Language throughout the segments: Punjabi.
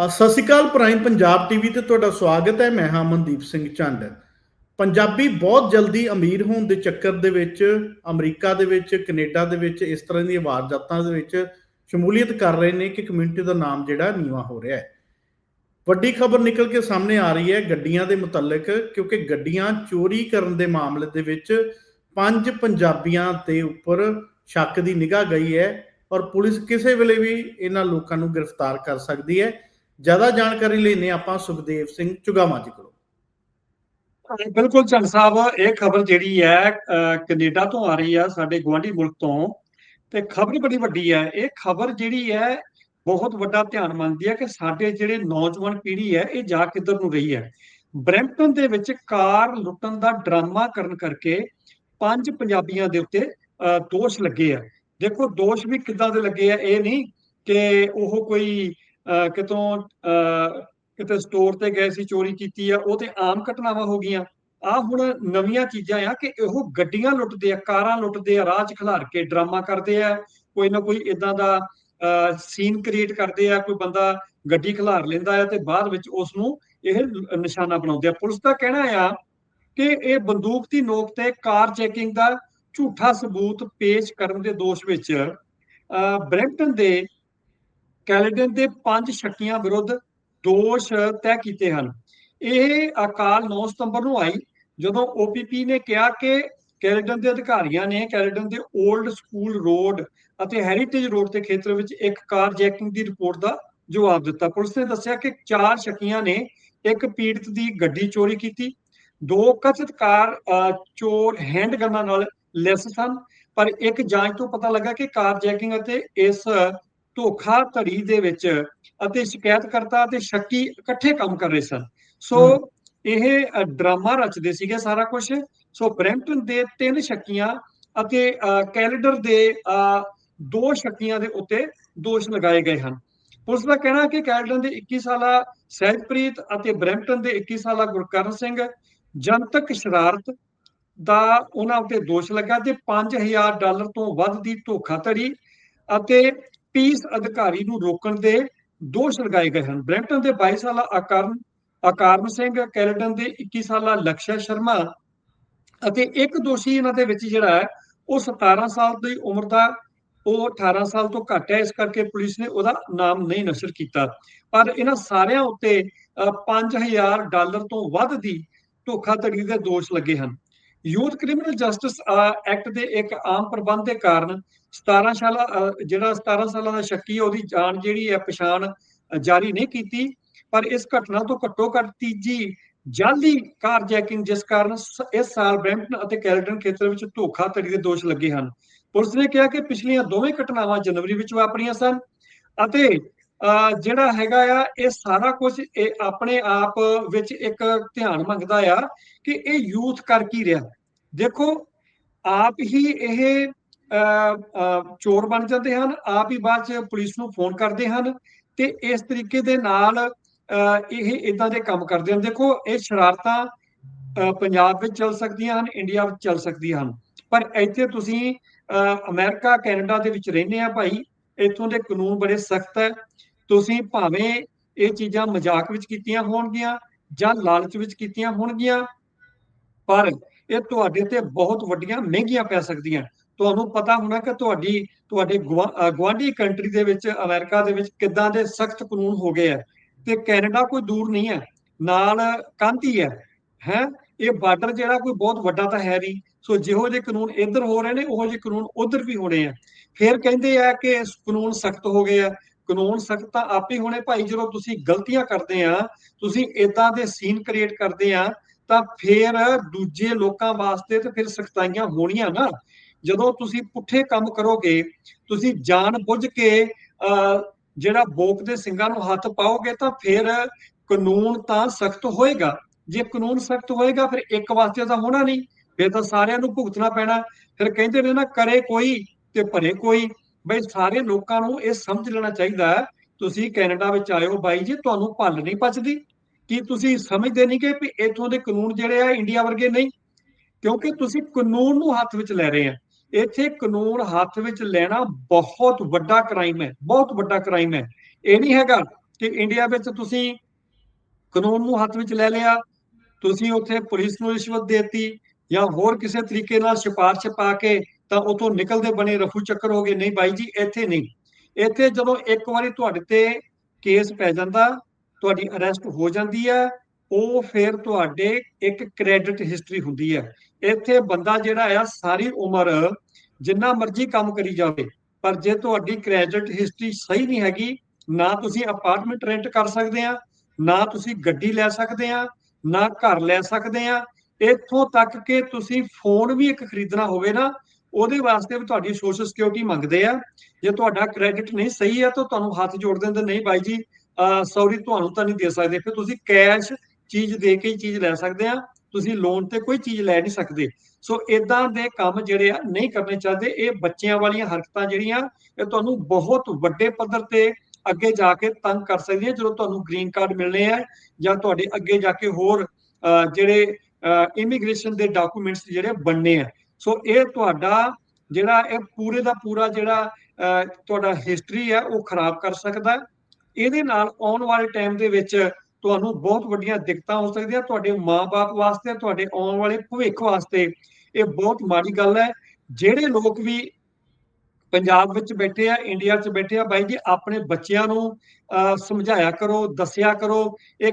ਸਤਿ ਸ਼੍ਰੀ ਅਕਾਲ ਪ੍ਰਾਈਮ ਪੰਜਾਬ ਟੀਵੀ ਤੇ ਤੁਹਾਡਾ ਸਵਾਗਤ ਹੈ। ਮੈਂ ਹਾਂ ਮਨਦੀਪ ਸਿੰਘ ਚੰਦ ਪੰਜਾਬੀ ਬਹੁਤ ਜਲਦੀ ਅਮੀਰ ਹੋਣ ਦੇ ਚੱਕਰ ਦੇ ਵਿੱਚ, ਅਮਰੀਕਾ ਦੇ ਵਿੱਚ, ਕੈਨੇਡਾ ਦੇ ਵਿੱਚ, ਇਸ ਤਰ੍ਹਾਂ ਦੀਆਂ ਵਾਰਦਾਤਾਂ ਦੇ ਵਿੱਚ ਸ਼ਮੂਲੀਅਤ ਕਰ ਰਹੇ ਨੇ ਕਿ ਕਮਿਊਨਿਟੀ ਦਾ ਨਾਮ ਜਿਹੜਾ ਨੀਵਾ ਹੋ ਰਿਹਾ ਹੈ। ਵੱਡੀ ਖਬਰ ਨਿਕਲ ਕੇ ਸਾਹਮਣੇ ਆ ਰਹੀ ਹੈ ਗੱਡੀਆਂ ਦੇ ਮੁਤਲਕ, ਕਿਉਂਕਿ ਗੱਡੀਆਂ ਚੋਰੀ ਕਰਨ ਦੇ ਮਾਮਲੇ ਦੇ ਵਿੱਚ ਪੰਜ ਪੰਜਾਬੀਆਂ ਦੇ ਉੱਪਰ ਸ਼ੱਕ ਦੀ ਨਿਗਾਹ ਗਈ ਹੈ ਔਰ ਪੁਲਿਸ ਕਿਸੇ ਵੇਲੇ ਵੀ ਇਹਨਾਂ ਲੋਕਾਂ ਨੂੰ ਗ੍ਰਿਫਤਾਰ ਕਰ ਸਕਦੀ ਹੈ। ਜ਼ਿਆਦਾ ਜਾਣਕਾਰੀ ਲੈਣੇ ਆਪਾਂ ਸੁਖਦੇਵ ਸਿੰਘ ਚੁਗਾਮਾ ਜੀ ਕੋਲੋਂ। ਬਿਲਕੁਲ ਚੰਦ ਸਾਹਿਬ ਇਹ ਖਬਰ ਜਿਹੜੀ ਹੈ ਕੈਨੇਡਾ ਤੋਂ ਆ ਰਹੀ ਆ ਸਾਡੇ ਗਵਾਂਢੀ ਮੁਲਕ ਤੋਂ ਤੇ ਖਬਰ ਬੜੀ ਵੱਡੀ ਹੈ। ਇਹ ਖਬਰ ਜਿਹੜੀ ਹੈ ਬਹੁਤ ਵੱਡਾ ਧਿਆਨ ਮੰਗਦੀ ਹੈ ਕਿ ਸਾਡੇ ਜਿਹੜੇ ਨੌਜਵਾਨ ਪੀੜ੍ਹੀ ਹੈ ਇਹ ਜਾ ਕਿੱਧਰ ਨੂੰ ਰਹੀ ਹੈ? ਬਰੈਂਪਟਨ ਦੇ ਵਿੱਚ ਕਾਰ ਲੁੱਟਣ ਦਾ ਡਰਾਮਾ ਕਰਨ ਕਰਕੇ ਪੰਜ ਪੰਜਾਬੀਆਂ ਦੇ ਉੱਤੇ ਅਹ, ਦੋਸ਼ ਲੱਗੇ ਆ। ਦੇਖੋ ਦੋਸ਼ ਵੀ ਕਿੱਦਾਂ ਦੇ ਲੱਗੇ ਆ ਇਹ ਨਹੀਂ ਕਿ ਉਹ ਕੋਈ ਕਿਤੋਂ ਅਹ, ਕਿਤੇ ਸਟੋਰ ਤੇ ਗਏ ਸੀ ਚੋਰੀ ਕੀਤੀ ਆ ਉਹ ਤੇ ਆਮ ਘਟਨਾਵਾਂ ਹੋ ਗਈਆਂ। ਆ ਹੁਣ ਨਵੀਆਂ ਚੀਜ਼ਾਂ ਆ ਕਿ ਉਹ ਗੱਡੀਆਂ ਲੁੱਟਦੇ ਆ ਕਾਰਾਂ ਲੁੱਟਦੇ ਆ ਰਾਹ ਖਿਲਾਰ ਕੇ ਡਰਾਮਾ ਕਰਦੇ ਆ ਕੋਈ ਨਾ ਕੋਈ ਇਦਾਂ ਦਾ ਸੀਨ ਕ੍ਰੀਏਟ ਕਰਦੇ ਆ ਕੋਈ ਬੰਦਾ ਗੱਡੀ ਖਿਲਾਰ ਲੈਂਦਾ ਆ ਤੇ ਬਾਅਦ ਵਿੱਚ ਉਸ ਨੂੰ ਇਹ ਨਿਸ਼ਾਨਾ ਬਣਾਉਂਦੇ ਆ। ਪੁਲਿਸ ਦਾ ਕਹਿਣਾ ਆ ਕਿ ਇਹ ਬੰਦੂਕ ਦੀ ਨੋਕ ਤੇ ਕਾਰ ਚੈਕਿੰਗ ਦਾ ਝੂਠਾ ਸਬੂਤ ਪੇਸ਼ ਕਰਨ ਦੇ ਦੋਸ਼ ਵਿੱਚ ਬ੍ਰੈਂਪਟਨ ਦੇ ਕੈਲੇਡਨ ਦੇ ਪੰਜ ਸ਼ੱਕੀਆਂ ਵਿਰੁੱਧ ਦੋਸ਼ ਤੈਅ ਕੀਤੇ ਹਨ। ਇਹ ਅਕਾਲ 9 ਸਤੰਬਰ ਨੂੰ ਆਈ, ਜਦੋਂ OPP ਨੇ ਕਿਹਾ ਕਿ ਕੈਲੇਡਨ ਦੇ ਅਧਿਕਾਰੀਆਂ ਨੇ ਕੈਲੇਡਨ ਦੇ 올ਡ ਸਕੂਲ ਰੋਡ ਅਤੇ ਹੈਰੀਟੇਜ ਰੋਡ ਦੇ ਖੇਤਰ ਵਿੱਚ ਇੱਕ ਕਾਰ ਜੈਕਿੰਗ ਦੀ ਰਿਪੋਰਟ ਦਾ ਜਵਾਬ ਦਿੱਤਾ। ਪੁਲਿਸ ਨੇ ਦੱਸਿਆ ਕਿ ਚਾਰ ਸ਼ੱਕੀਆਂ ਨੇ ਇੱਕ ਪੀੜਤ ਦੀ ਗੱਡੀ ਚੋਰੀ ਕੀਤੀ। ਦੋ ਕਥਿਤ ਕਾਰ ਚੋਰ ਹੈਂਡਗਨਾਂ ਨਾਲ ਲੈਸ ਸਨ, ਪਰ ਇੱਕ ਜਾਂਚ ਤੋਂ ਪਤਾ ਲੱਗਾ ਕਿ ਕਾਰ ਜੈਕਿੰਗ ਅਤੇ ਇਸ ਧੋਖਾ ਧੜੀ ਦੇ ਵਿੱਚ ਅਤੇ ਸ਼ਿਕਾਇਤਕਰਤਾ ਅਤੇ ਸ਼ੱਕੀ ਇਕੱਠੇ ਕੰਮ ਕਰ ਰਹੇ ਸਨ। ਸੋ ਇਹ ਡਰਾਮਾ ਰਚਦੇ ਸੀਗੇ ਸਾਰਾ ਕੁਝ ਸੋ ਬ੍ਰੈਂਪਟਨ ਦੇ ਤਿੰਨ ਸ਼ੱਕੀਆਂ ਅਤੇ ਕੈਲੀਡਰ ਦੇ ਦੋ ਸ਼ੱਕੀਆਂ ਦੇ ਉੱਤੇ ਦੋਸ਼ ਲਗਾਏ ਗਏ ਹਨ। ਪੁਲਿਸ ਦਾ ਕਹਿਣਾ ਹੈ ਕਿ ਕੈਲੀਡਰ ਦੇ 21 ਸਾਲਾ ਸਹਿਜਪ੍ਰੀਤ ਅਤੇ ਬ੍ਰੈਂਪਟਨ ਦੇ 21 ਸਾਲਾ ਗੁਰਕਰਨ ਸਿੰਘ ਜਨਤਕ ਸ਼ਰਾਰਤ ਦਾ ਉਹਨਾਂ ਉੱਤੇ ਦੋਸ਼ ਲੱਗਾ ਤੇ 5000 ਡਾਲਰ ਤੋਂ ਵੱਧ ਦੀ ਧੋਖਾਧੜੀ ਅਤੇ ਪੀਸ ਅਧਿਕਾਰੀ ਨੂੰ ਰੋਕਣ ਦੇ ਦੋਸ਼ ਲਗਾਏ ਗਏ ਹਨ। ਬ੍ਰੈਂਪਟਨ ਦੇ 22 ਸਾਲਾ ਆਕਰਨ ਆਕਾਰਨ ਸਿੰਘ ਕੈਲੇਡਨ ਦੇ 21 ਸਾਲਾ ਲਕਸ਼ਾ ਸ਼ਰਮਾ ਅਤੇ ਇੱਕ ਦੋਸ਼ੀ ਇਹਨਾਂ ਦੇ ਵਿੱਚ ਜਿਹੜਾ ਹੈ ਉਹ 17 ਸਾਲ ਦੀ ਉਮਰ ਦਾ ਉਹ 18 ਸਾਲ ਤੋਂ ਘੱਟ ਹੈ। ਇਸ ਕਰਕੇ ਪੁਲਿਸ ਨੇ ਉਹਦਾ ਨਾਮ ਨਹੀਂ ਨਸ਼ਰ ਕੀਤਾ। ਪਰ ਇਹਨਾਂ ਸਾਰਿਆਂ ਉੱਤੇ ਅ, 5000 ਡਾਲਰ ਤੋਂ ਵੱਧ ਦੀ ਧੋਖਾਧੜੀ ਦੇ ਦੋਸ਼ ਲੱਗੇ ਹਨ। ਯੂਥ ਕ੍ਰਿਮੀਨਲ ਜਸਟਿਸ ਐਕਟ ਦੇ ਇੱਕ ਆਮ ਪ੍ਰਬੰਧ ਦੇ ਕਾਰਨ 17 ਸਾਲਾ ਜਿਹੜਾ 17 ਸਾਲਾਂ ਦਾ ਸ਼ੱਕੀ ਹੈ ਉਹਦੀ ਜਾਨ ਜਿਹੜੀ ਹੈ, ਪਛਾਣ ਜਾਰੀ ਨਹੀਂ ਕੀਤੀ। ਪਰ ਇਸ ਘਟਨਾ ਤੋਂ ਘੱਟੋ ਘੱਟ ਤੀਜੀ ਜਾਲੀ ਕਾਰ ਜੈਕਿੰਗ, ਜਿਸ ਕਾਰਨ ਇਸ ਸਾਲ ਬ੍ਰੈਂਪਟਨ ਅਤੇ ਕੈਲਟਨ ਖੇਤਰ ਵਿੱਚ ਧੋਖਾਧੜੀ ਦੇ ਦੋਸ਼ ਲੱਗੇ ਹਨ। ਪੁਲਿਸ ਨੇ ਕਿਹਾ ਕਿ ਪਿਛਲੀਆਂ ਦੋਵੇਂ ਘਟਨਾਵਾਂ ਜਨਵਰੀ ਵਿੱਚ ਵਾਪਰੀਆਂ ਸਨ ਅਤੇ ਜਿਹੜਾ ਹੈਗਾ ਆ ਇਹ ਸਾਰਾ ਕੁਝ ਇਹ ਆਪਣੇ ਆਪ ਵਿੱਚ ਇੱਕ ਧਿਆਨ ਮੰਗਦਾ ਆ ਕਿ ਇਹ ਯੂਥ ਕਰ ਕੀ ਰਿਹਾ। ਦੇਖੋ ਆਪ ਹੀ ਇਹ ਅ, ਚੋਰ ਬਣ ਜਾਂਦੇ ਹਨ ਆਪ ਹੀ ਬਾਅਦ ਚ ਪੁਲਿਸ ਨੂੰ ਫੋਨ ਕਰਦੇ ਹਨ ਤੇ ਇਸ ਤਰੀਕੇ ਦੇ ਨਾਲ ਅ, ਇਹ ਇਦਾਂ ਦੇ ਕੰਮ ਕਰਦੇ ਹਨ। ਦੇਖੋ ਇਹ ਸ਼ਰਾਰਤਾਂ ਅ, ਪੰਜਾਬ ਵਿੱਚ ਚੱਲ ਸਕਦੀਆਂ ਹਨ ਇੰਡੀਆ ਵਿੱਚ ਚੱਲ ਸਕਦੀਆਂ ਹਨ। ਪਰ ਇੱਥੇ ਤੁਸੀਂ ਅ, ਅਮਰੀਕਾ ਕੈਨੇਡਾ ਦੇ ਵਿੱਚ ਰਹਿੰਦੇ ਆ ਭਾਈ ਇੱਥੋਂ ਦੇ ਕਾਨੂੰਨ ਬੜੇ ਸਖਤ ਹੈ। ਤੁਸੀਂ ਭਾਵੇਂ ਇਹ ਚੀਜ਼ਾਂ ਮਜ਼ਾਕ ਵਿੱਚ ਕੀਤੀਆਂ ਹੋਣਗੀਆਂ ਜਾਂ ਲਾਲਚ ਵਿੱਚ ਕੀਤੀਆਂ ਹੋਣਗੀਆਂ, ਪਰ ਇਹ ਤੁਹਾਡੇ ਤੇ ਬਹੁਤ ਵੱਡੀਆਂ ਮਹਿੰਗੀਆਂ ਪੈ ਸਕਦੀਆਂ। ਤੁਹਾਨੂੰ ਪਤਾ ਹੋਣਾ ਕਿ ਤੁਹਾਡੀ, ਤੁਹਾਡੇ ਗੁਆ- ਗੁਆਂਢੀ ਕੰਟਰੀ ਦੇ ਵਿੱਚ, ਅਮਰੀਕਾ ਦੇ ਵਿੱਚ ਕਿੱਦਾਂ ਦੇ ਸਖਤ ਕਾਨੂੰਨ ਹੋ ਗਏ ਆ ਤੇ ਕੈਨੇਡਾ ਕੋਈ ਦੂਰ ਨਹੀਂ ਹੈ, ਨਾਲ ਕੰਧ ਹੈ ਹੈ? ਇਹ ਬਾਰਡਰ ਜਿਹੜਾ ਕੋਈ ਬਹੁਤ ਵੱਡਾ ਤਾਂ ਹੈ ਨਹੀਂ। ਸੋ ਜਿਹੋ ਜਿਹੇ ਕਾਨੂੰਨ ਇੱਧਰ ਹੋ ਰਹੇ ਨੇ, ਉਹੋ ਜਿਹੇ ਕਾਨੂੰਨ ਉੱਧਰ ਵੀ ਹੋਣੇ ਆ। ਫਿਰ ਕਹਿੰਦੇ ਆ ਕਿ ਕਾਨੂੰਨ ਸਖਤ ਹੋ ਗਏ ਆ। ਕਾਨੂੰਨ ਸਖਤ ਤਾਂ ਆਪੇ ਹੋਣੇ ਭਾਈ ਜਦੋਂ ਤੁਸੀਂ ਗਲਤੀਆਂ ਕਰਦੇ ਆ ਤੁਸੀਂ ਇਦਾਂ ਦੇ ਸੀਨ ਕ੍ਰੀਏਟ ਕਰਦੇ ਆ ਤਾਂ ਫਿਰ ਦੂਜੇ ਲੋਕਾਂ ਵਾਸਤੇ ਤੇ ਫਿਰ ਸਖਤਾਈਆਂ ਹੋਣੀਆਂ ਨਾ। ਜਦੋਂ ਤੁਸੀਂ ਪੁੱਠੇ ਕੰਮ ਕਰੋਗੇ ਤੁਸੀਂ ਜਾਣ ਬੁੱਝ ਕੇ ਅਹ, ਜਿਹੜਾ ਬੋਕ ਦੇ ਸਿੰਘਾਂ ਨੂੰ ਹੱਥ ਪਾਓਗੇ ਤਾਂ ਫਿਰ ਕਾਨੂੰਨ ਤਾਂ ਸਖਤ ਹੋਏਗਾ। ਜੇ ਕਾਨੂੰਨ ਸਖਤ ਹੋਏਗਾ ਫਿਰ ਇੱਕ ਵਾਸਤੇ ਤਾਂ ਹੋਣਾ ਨਹੀਂ। ਫਿਰ ਤਾਂ ਸਾਰਿਆਂ ਨੂੰ ਭੁਗਤਣਾ ਪੈਣਾ। ਫਿਰ ਕਹਿੰਦੇ ਨੇ ਨਾ ਕਰੇ ਕੋਈ ਤੇ ਭਰੇ ਕੋਈ। ਬਈ ਸਾਰੇ ਲੋਕਾਂ ਨੂੰ ਇਹ ਸਮਝ ਲੈਣਾ ਚਾਹੀਦਾ ਤੁਸੀਂ ਕੈਨੇਡਾ ਵਿੱਚ ਆਇਓ ਬਾਈ ਜੀ, ਤੁਹਾਨੂੰ ਭੱਲ ਨਹੀਂ ਪਚਦੀ ਕੀ ਤੁਸੀਂ ਸਮਝਦੇ ਨਹੀਂ ਕਿ ਵੀ ਦੇ ਕਾਨੂੰਨ ਜਿਹੜੇ ਆ, ਇੰਡੀਆ ਵਰਗੇ ਨਹੀਂ? ਕਿਉਂਕਿ ਤੁਸੀਂ ਕਾਨੂੰਨ ਨੂੰ ਹੱਥ ਵਿੱਚ ਲੈ ਰਹੇ ਆ। ਇੱਥੇ ਕਾਨੂੰਨ ਹੱਥ ਵਿੱਚ ਲੈਣਾ ਬਹੁਤ ਵੱਡਾ ਕ੍ਰਾਈਮ ਹੈ, ਬਹੁਤ ਵੱਡਾ ਕ੍ਰਾਈਮ ਹੈ। ਇਹ ਨਹੀਂ ਹੈਗਾ ਕਿ ਇੰਡੀਆ ਵਿੱਚ ਤੁਸੀਂ ਕਾਨੂੰਨ ਨੂੰ ਹੱਥ ਵਿੱਚ ਲੈ ਲਿਆ, ਤੁਸੀਂ ਉੱਥੇ ਪੁਲਿਸ ਨੂੰ ਰਿਸ਼ਵਤ ਦੇਤੀ ਜਾਂ ਹੋਰ ਕਿਸੇ ਤਰੀਕੇ ਨਾਲ ਸਿਫਾਰਿਸ਼ ਪਾ ਕੇ ਤਾਂ ਉਤੋਂ ਨਿਕਲਦੇ ਬਣੇ ਰਫੂ ਚੱਕਰ ਹੋ ਗਏ। ਨਹੀਂ ਬਾਈ ਜੀ, ਇੱਥੇ ਨਹੀਂ। ਇੱਥੇ ਜਦੋਂ ਇੱਕ ਵਾਰੀ ਤੁਹਾਡੇ ਤੇ ਕੇਸ ਪੈ ਜਾਂਦਾ, ਤੁਹਾਡੀ ਅਰੈਸਟ ਹੋ ਜਾਂਦੀ ਹੈ, ਉਹ ਫਿਰ ਤੁਹਾਡੇ ਇੱਕ ਕ੍ਰੈਡਿਟ ਹਿਸਟਰੀ ਹੁੰਦੀ ਹੈ। ਇੱਥੇ ਬੰਦਾ ਜਿਹੜਾ ਆ, ਸਾਰੀ ਉਮਰ ਜਿੰਨਾ ਮਰਜ਼ੀ ਕੰਮ ਕਰੀ ਜਾਵੇ, ਪਰ ਜੇ ਤੁਹਾਡੀ ਕ੍ਰੈਡਿਟ ਹਿਸਟਰੀ ਸਹੀ ਨਹੀਂ ਹੈਗੀ, ਨਾ ਤੁਸੀਂ ਅਪਾਰਟਮੈਂਟ ਰੈਂਟ ਕਰ ਸਕਦੇ ਆ, ਨਾ ਤੁਸੀਂ ਗੱਡੀ ਲੈ ਸਕਦੇ ਆ, ਨਾ ਘਰ ਲੈ ਸਕਦੇ ਆ, ਇੱਥੋਂ ਤੱਕ ਕਿ ਤੁਸੀਂ ਫੋਨ ਵੀ ਇੱਕ ਖਰੀਦਣਾ ਹੋਵੇ ਨਾ ਉਹਦੇ ਵਾਸਤੇ ਵੀ ਤੁਹਾਡੀ ਸੋਸ਼ਲ ਸਿਕਿਉਰਿਟੀ ਮੰਗਦੇ ਆ। ਜੇ ਤੁਹਾਡਾ ਕ੍ਰੈਡਿਟ ਨਹੀਂ ਸਹੀ ਹੈ ਤਾਂ ਤੁਹਾਨੂੰ ਹੱਥ ਜੋੜ ਦਿੰਦੇ, ਨਹੀਂ ਬਾਈ ਜੀ ਸੌਰੀ ਤੁਹਾਨੂੰ ਤਾਂ ਨਹੀਂ ਦੇ ਸਕਦੇ। ਫਿਰ ਤੁਸੀਂ ਕੈਸ਼ ਚੀਜ਼ ਦੇ ਕੇ ਹੀ ਚੀਜ਼ ਲੈ ਸਕਦੇ ਆ। ਤੁਸੀਂ ਲੋਨ ਤੇ ਕੋਈ ਚੀਜ਼ ਲੈ ਨਹੀਂ ਸਕਦੇ। ਸੋ ਇਦਾਂ ਦੇ ਕੰਮ ਜਿਹੜੇ ਆ ਨਹੀਂ ਕਰਨੇ ਚਾਹੀਦੇ। ਇਹ ਬੱਚਿਆਂ ਵਾਲੀਆਂ ਹਰਕਤਾਂ ਜਿਹੜੀਆਂ, ਇਹ ਤੁਹਾਨੂੰ ਬਹੁਤ ਵੱਡੇ ਪੱਧਰ ਤੇ ਅੱਗੇ ਜਾ ਕੇ ਤੰਗ ਕਰ ਸਕਦੀਆਂ। ਜਦੋਂ ਤੁਹਾਨੂੰ ਗ੍ਰੀਨ ਕਾਰਡ ਮਿਲਣੇ ਆ ਜਾਂ ਤੁਹਾਡੇ ਅੱਗੇ ਜਾ ਕੇ ਹੋਰ ਜਿਹੜੇ ਇਮੀਗ੍ਰੇਸ਼ਨ ਦੇ ਡਾਕੂਮੈਂਟਸ ਜਿਹੜੇ ਬਣਨੇ ਆ ਸੋ ਇਹ ਤੁਹਾਡਾ ਜਿਹੜਾ ਇਹ ਪੂਰੇ ਦਾ ਪੂਰਾ ਜਿਹੜਾ ਤੁਹਾਡਾ ਹਿਸਟਰੀ ਹੈ, ਉਹ ਖਰਾਬ ਕਰ ਸਕਦਾ ਇਹਦੇ ਨਾਲ ਆਉਣ ਵਾਲੇ ਟਾਈਮ ਦੇ ਵਿੱਚ ਤੁਹਾਨੂੰ ਬਹੁਤ ਵੱਡੀਆਂ ਦਿੱਕਤਾਂ ਹੋ ਸਕਦੀਆਂ। ਤੁਹਾਡੇ ਮਾਪੇ ਵਾਸਤੇ, ਤੁਹਾਡੇ ਆਉਣ ਵਾਲੇ ਭਵਿੱਖ ਵਾਸਤੇ ਇਹ ਬਹੁਤ ਮਾੜੀ ਗੱਲ ਹੈ। ਜਿਹੜੇ ਲੋਕ ਵੀ ਪੰਜਾਬ ਵਿੱਚ ਬੈਠੇ ਆ ਇੰਡੀਆ 'ਚ ਬੈਠੇ ਆ, ਬਾਈ ਜੀ, ਆਪਣੇ ਬੱਚਿਆਂ ਨੂੰ ਸਮਝਾਇਆ ਕਰੋ, ਦੱਸਿਆ ਕਰੋ। ਇਹ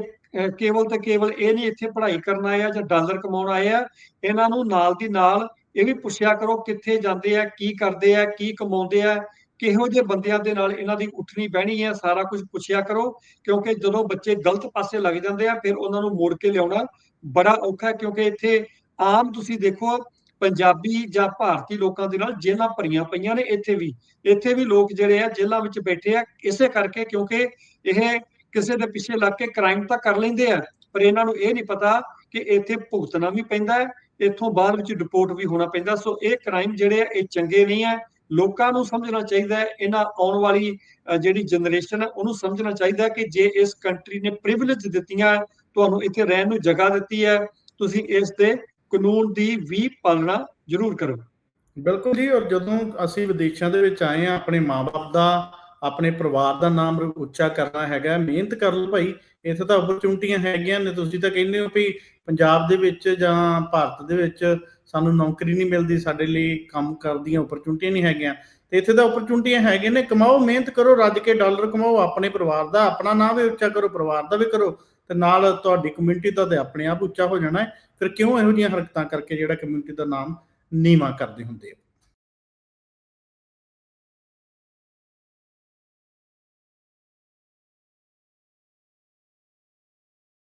ਕੇਵਲ ਤੇ ਕੇਵਲ ਇਹ ਨਹੀਂ ਇੱਥੇ ਪੜ੍ਹਾਈ ਕਰਨ ਆਏ ਆ ਜਾਂ ਡਾਲਰ ਕਮਾਉਣ ਆਏ ਆ। ਇਹਨਾਂ ਨੂੰ ਨਾਲ ਦੀ ਨਾਲ ਇਹ ਵੀ ਪੁੱਛਿਆ ਕਰੋ ਕਿੱਥੇ ਜਾਂਦੇ ਆ, ਕੀ ਕਰਦੇ ਆ, ਕੀ ਕਮਾਉਂਦੇ ਆ, ਕਿਹੋ ਜਿਹੇ ਬੰਦਿਆਂ ਦੇ ਨਾਲ ਇਹਨਾਂ ਦੀ ਉੱਠਣੀ ਬਹਿਣੀ ਹੈ ਸਾਰਾ ਕੁਝ ਪੁੱਛਿਆ ਕਰੋ, ਕਿਉਂਕਿ ਜਦੋਂ ਬੱਚੇ ਗਲਤ ਪਾਸੇ ਲੱਗ ਜਾਂਦੇ ਆ, ਫਿਰ ਉਹਨਾਂ ਨੂੰ ਮੋੜ ਕੇ ਲਿਆਉਣਾ ਬੜਾ ਔਖਾ ਕਿਉਂਕਿ ਇੱਥੇ ਆਮ ਤੁਸੀਂ ਦੇਖੋ ਪੰਜਾਬੀ ਜਾਂ ਭਾਰਤੀ ਲੋਕਾਂ ਦੇ ਨਾਲ ਜੇਲ੍ਹਾਂ ਭਰੀਆਂ ਪਈਆਂ ਨੇ ਇੱਥੇ ਵੀ। ਇੱਥੇ ਵੀ ਲੋਕ ਜਿਹੜੇ ਆ ਜੇਲ੍ਹਾਂ ਵਿੱਚ ਬੈਠੇ ਆ, ਇਸੇ ਕਰਕੇ ਕਿਉਂਕਿ ਇਹ ਕਿਸੇ ਦੇ ਪਿੱਛੇ ਲੱਗ ਕੇ ਕ੍ਰਾਈਮ ਤਾਂ ਕਰ ਲੈਂਦੇ ਆ, ਪਰ ਇਹਨਾਂ ਨੂੰ ਇਹ ਨਹੀਂ ਪਤਾ ਕਿ ਇੱਥੇ ਭੁਗਤਣਾ ਵੀ ਪੈਂਦਾ ਹੈ ਇੱਥੋਂ ਬਾਅਦ ਵਿੱਚ ਰਿਪੋਰਟ ਵੀ ਹੋਣਾ ਪੈਂਦਾ। ਸੋ ਇਹ ਕ੍ਰਾਈਮ ਜਿਹੜੇ ਆ, ਇਹ ਚੰਗੇ ਨਹੀਂ ਆ। ਲੋਕਾਂ ਨੂੰ ਸਮਝਣਾ ਚਾਹੀਦਾ ਹੈ। ਇਹਨਾਂ ਆਉਣ ਵਾਲੀ ਜਿਹੜੀ ਜਨਰੇਸ਼ਨ ਹੈ ਉਹਨੂੰ ਸਮਝਣਾ ਚਾਹੀਦਾ ਕਿ ਜੇ ਇਸ ਕੰਟਰੀ ਨੇ ਪ੍ਰਿਵਿਲੇਜ ਦਿੱਤੀਆਂ, ਤੁਹਾਨੂੰ ਇੱਥੇ ਰਹਿਣ ਨੂੰ ਜਗ੍ਹਾ ਦਿੱਤੀ ਹੈ, ਤੁਸੀਂ ਇਸ ਤੇ ਕਾਨੂੰਨ ਦੀ ਵੀ ਪਾਲਣਾ ਜ਼ਰੂਰ ਕਰੋ। ਬਿਲਕੁਲ ਜੀ, ਔਰ ਜਦੋਂ ਅਸੀਂ ਵਿਦੇਸ਼ਾਂ ਦੇ ਵਿੱਚ ਆਏ ਆ ਆਪਣੇ ਮਾਪੇ ਦਾ, ਆਪਣੇ ਪਰਿਵਾਰ ਦਾ ਨਾਮ ਉੱਚਾ ਕਰਨਾ ਹੈਗਾ, ਮਿਹਨਤ ਕਰ ਲਓ ਭਾਈ। ਇੱਥੇ ਤਾਂ ਓਪਰਚੁਨਿਟੀਆਂ ਹੈਗੀਆਂ ਨੇ, ਤੁਸੀਂ ਤਾਂ ਕਹਿੰਦੇ ਹੋ ਵੀ ਪੰਜਾਬ ਦੇ ਵਿੱਚ ਜਾਂ ਭਾਰਤ ਦੇ ਵਿੱਚ ਸਾਨੂੰ ਨੌਕਰੀ ਨਹੀਂ ਮਿਲਦੀ, ਸਾਡੇ ਲਈ ਕੰਮ ਕਰਦੀਆਂ ਓਪਰਚੁਨਿਟੀਆਂ ਨਹੀਂ ਹੈਗੀਆਂ। ਤੇ ਇੱਥੇ ਤਾਂ ਓਪਰਚੁਨਿਟੀਆਂ ਹੈਗੀਆਂ ਨੇ, ਕਮਾਓ, ਮਿਹਨਤ ਕਰੋ, ਰੱਜ ਕੇ ਡਾਲਰ ਕਮਾਓ, ਆਪਣੇ ਪਰਿਵਾਰ ਦਾ, ਆਪਣਾ ਨਾਂ ਵੀ ਉੱਚਾ ਕਰੋ, ਪਰਿਵਾਰ ਦਾ ਵੀ ਕਰੋ, ਤੇ ਨਾਲ ਤੁਹਾਡੀ ਕਮਿਊਨਿਟੀ ਦਾ ਤੇ ਆਪਣੇ ਆਪ ਉੱਚਾ ਹੋ ਜਾਣਾ ਹੈ। ਫਿਰ ਕਿਉਂ ਇਹੋ ਜਿਹੀਆਂ ਹਰਕਤਾਂ ਕਰਕੇ ਜਿਹੜਾ ਕਮਿਊਨਿਟੀ ਦਾ ਨਾਮ ਨੀਵਾ ਕਰਦੇ ਹੁੰਦੇ ਆ?